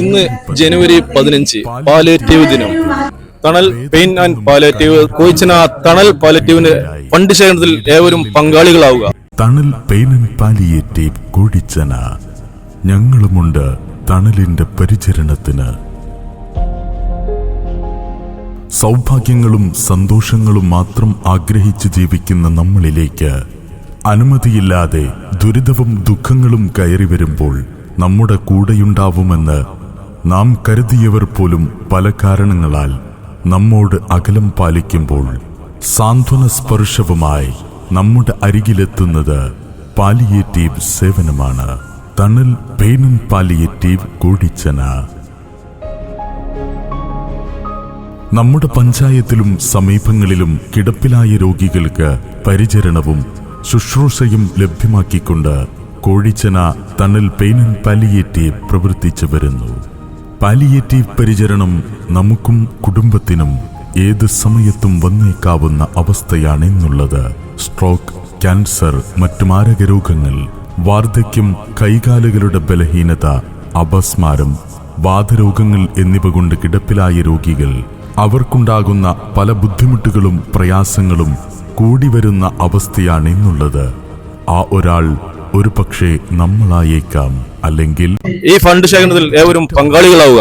ഇന്ന് ജനുവരി പതിനഞ്ച് പാലേറ്റീവ് ദിനം. തണൽ പെയിൻ ആൻഡ് പാലേറ്റീവ് കോയിച്ചന തണൽ പാലേറ്റീവിന് ഫണ്ട് ശേഖരണത്തിൽ ഏവരും പങ്കാളികളാവുക. Thanal pain and palliative Kozhichena ഞങ്ങളുമുണ്ട് തണലിന്റെ പരിചരണത്തിന്. സൗഭാഗ്യങ്ങളും സന്തോഷങ്ങളും മാത്രം ആഗ്രഹിച്ച് ജീവിക്കുന്ന നമ്മളിലേക്ക് അനുമതിയില്ലാതെ ദുരിതവും ദുഃഖങ്ങളും കയറി വരുമ്പോൾ നമ്മുടെ കൂടെയുണ്ടാവുമെന്ന് നാം കരുതിയവർ പോലും പല കാരണങ്ങളാൽ നമ്മോട് അകലം പാലിക്കുമ്പോൾ സാന്ത്വന സ്പർശവുമായി നമ്മുടെ അരികിലെത്തുന്നത് പാലിയേറ്റീവ് സേവനമാണ്. തണൽ ആൻഡ് പാലിയേറ്റീവ് കൂടിച്ചന. നമ്മുടെ പഞ്ചായത്തിലും സമീപങ്ങളിലും കിടപ്പിലായ രോഗികൾക്ക് പരിചരണവും ശുശ്രൂഷയും ലഭ്യമാക്കിക്കൊണ്ട് കോഴിച്ചന തണൽ പെയിൻ പാലിയേറ്റീവ് പ്രവർത്തിച്ചു വരുന്നു. പാലിയേറ്റീവ് പരിചരണം നമുക്കും കുടുംബത്തിനും ഏത് സമയത്തും വന്നേക്കാവുന്ന അവസ്ഥയാണെന്നുള്ളത്. സ്ട്രോക്ക് ക്യാൻസർ മറ്റു മാരക രോഗങ്ങൾ വാർദ്ധക്യം കൈകാലുകളുടെ ബലഹീനത അപസ്മാരം വാതരോഗങ്ങൾ എന്നിവ കൊണ്ട് കിടപ്പിലായ രോഗികൾ അവർക്കുണ്ടാകുന്ന പല ബുദ്ധിമുട്ടുകളും പ്രയാസങ്ങളും കൂടി വരുന്ന അവസ്ഥയാണെന്നുള്ളത്. ആ ഒരാൾ ഒരു പക്ഷേ നമ്മളായേക്കാം അല്ലെങ്കിൽ ഈ ഫണ്ട് ശേഖരണത്തിൽ ഏവരും പങ്കാളികളാവുക.